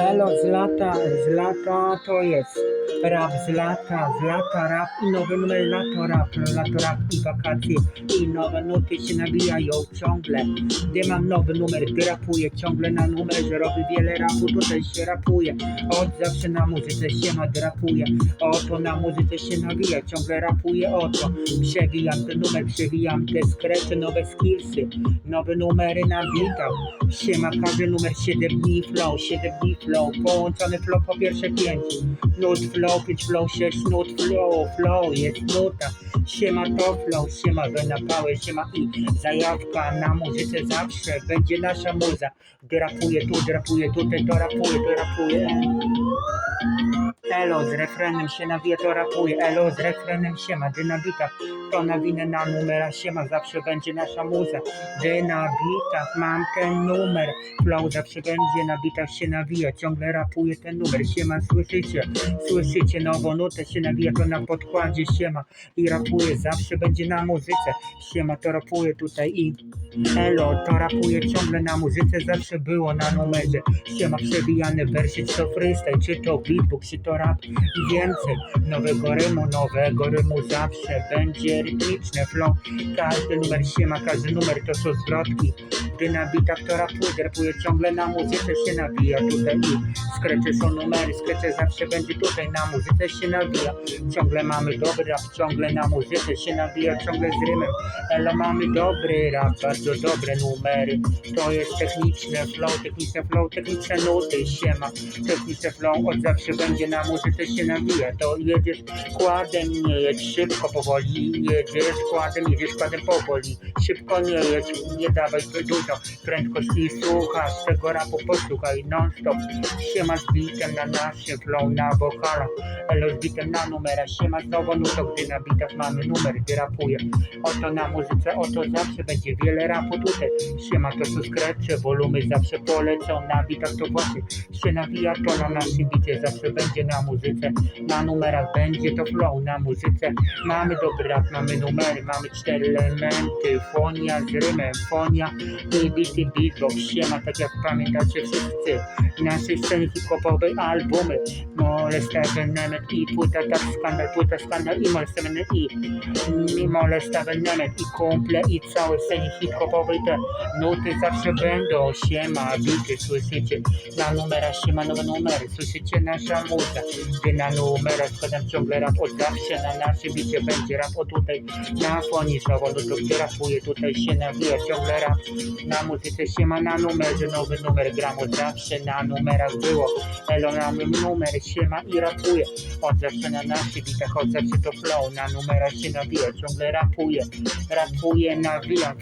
Elo z lata, z lata to jest rap z lata, z lata rap i nowy numer lato rap, lato rap i wakacje i nowe nuty się nabijają ciągle. Gdy mam nowy numer, gdy rapuję ciągle na numerze, robię wiele rapu, tutaj się rapuje. Od zawsze na muzyce się nadrapuje, oto na muzyce się nawija, ciągle rapuję oto. Przewijam ten numer, przewijam te skrecze, nowe skillsy, nowe numery na bitach. Siema, każdy numer 7 dni flow, 7 dni flow, połączony flow po pierwsze 5. Nut flow, 5 flow, 6 nut flow, flow jest nuta. Siema to flow, siema wynapałe, siema i zajawka na muzyce zawsze będzie nasza muza. Gdy rapuję tu, gdy rapuję tutaj, to rapuję, to rapuję. Elo z refrenem się nawija, to rapuje. Elo z refrenem siema, gdy na bitach to nawinę na numera siema, zawsze będzie nasza muza. Gdy na bitach mam ten numer, flow zawsze będzie na bitach się nawija, ciągle rapuje ten numer. Siema, słyszycie? Słyszycie nową nutę się nawija, to na podkładzie siema i rapuje, zawsze będzie na muzyce. Siema, to rapuje tutaj i Elo, to rapuje ciągle na muzyce, zawsze było na numerze. Siema, przebijane wersy, czy to freestyle, czy to beatbox, czy to rap i więcej. Nowego rymu, nowego rymu zawsze będzie rytmiczne flow. Każdy numer siema, każdy numer to są zwrotki. Gdy na to rapuje, rapuje ciągle na muzyce się nawija tutaj i skrecze są numery, skrecze zawsze będzie tutaj na muzyce się nawija. Ciągle mamy dobry rap, ciągle na muzyce się nawija, ciągle z rymem. Elo mamy dobry rap, bardzo dobre numery. To jest techniczne flow, techniczne flow, techniczne nuty, siema. Techniczne flow od zawsze będzie na muzyce się nawija. To jedziesz kładem, nie jedź szybko, powoli. Jedziesz kładem, jedziesz kładem powoli. Szybko nie jedź, nie dawaj dużo prędkości. Słuchasz tego rapu, posłuchaj non stop. Siema z bitem na naszym flow, na wokalach. Elo z bitem na numera, siema znowu nutą, gdy na bitach mamy numer, gdy rapuję. Oto na muzyce, oto zawsze będzie wiele rapu tutaj. Siema to są skrecze, wolumy zawsze polecą na bitach, to właśnie się nawija to na naszym bicie, zawsze będzie na muzyce, na numerach będzie to flow, na muzyce mamy dobry rap, mamy numery, mamy cztery elementy, fonia z rymem, fonia i bity beatbox, siema, tak jak pamiętacie wszyscy, naszej sceny hip-hopowej albumy, Molestaven Nemet i płyta tak skandal, płyta skandal i Molestaven i Molestaven Nemet i kumple i całe scenie hip-hopowej te nuty zawsze będą, siema, bity, słyszycie, na numerach siema, nowe numery, słyszycie nasza muza, gdy na numerach składam ciągle rap od zawsze, na naszym bicie. Będzie rap o tutaj, na fonie znowu, no to gdy rapuję, tutaj się nawija ciągle rap, na muzyce siema, na numerze, nowy numer gram od zawsze, na numerach było, elo na numer siema i rapuję, od zawsze na naszych bitach, od zawsze to flow, na numerach się nawija, ciągle rapuję, rapuję, nawijam,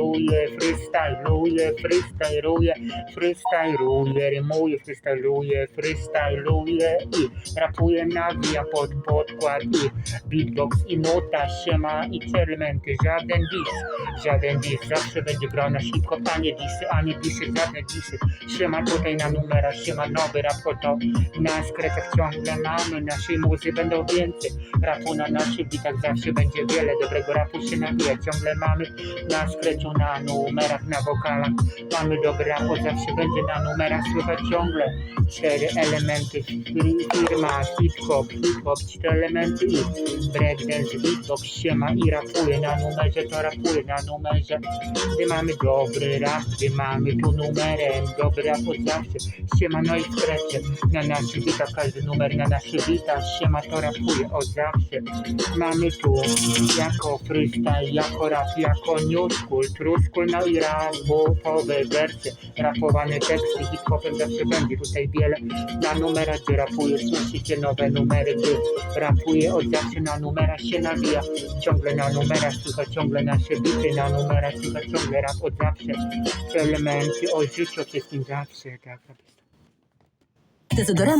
freestyluję, freestyluję, freestyluję, freestyluję, rymuję, freestyluję, freestyluję i rapuję, nawijam pod podkład i beatbox i nuta, siema i elementy, żaden diss, żaden diss, zawsze będzie grał na hip-hop, a nie disy, a nie disy, żadne disy, siema tutaj na numerach, siema nowy rap, oto na skrecach ciągle mamy, naszej muzy będą więcej, rapu na naszych bitach zawsze będzie wiele, dobrego rapu się nawija, ciągle mamy na na numerach, na wokalach, mamy dobry rap, bo zawsze będzie na numerach. Słychać ciągle cztery elementy, fir- firma, hip-hop, hip-hop, cztery elementy. I breakdance, beatbox, siema i rapuje, na numerze to rapuje, na numerze, gdy mamy dobry rap, gdy mamy tu numerem, dobry rap od zawsze, siema no i skrecie, na naszych bitach, każdy numer na naszych bitach, siema to rapuje od zawsze, mamy tu jako freestyle, jako rap, jako new no i rapowe wersje, rapowane teksty, hip-hopem zawsze będzie tutaj wiele, na numerach gdy rapuję, słyszycie nowe numery, gdy rapuję od zawsze na numerach się nawija, ciągle na numerach słychać ciągle nasze bity, na numerach słychać ciągle rap od zawsze, elementy o życiu wszystkim zawsze, tak, tak. Dezodorant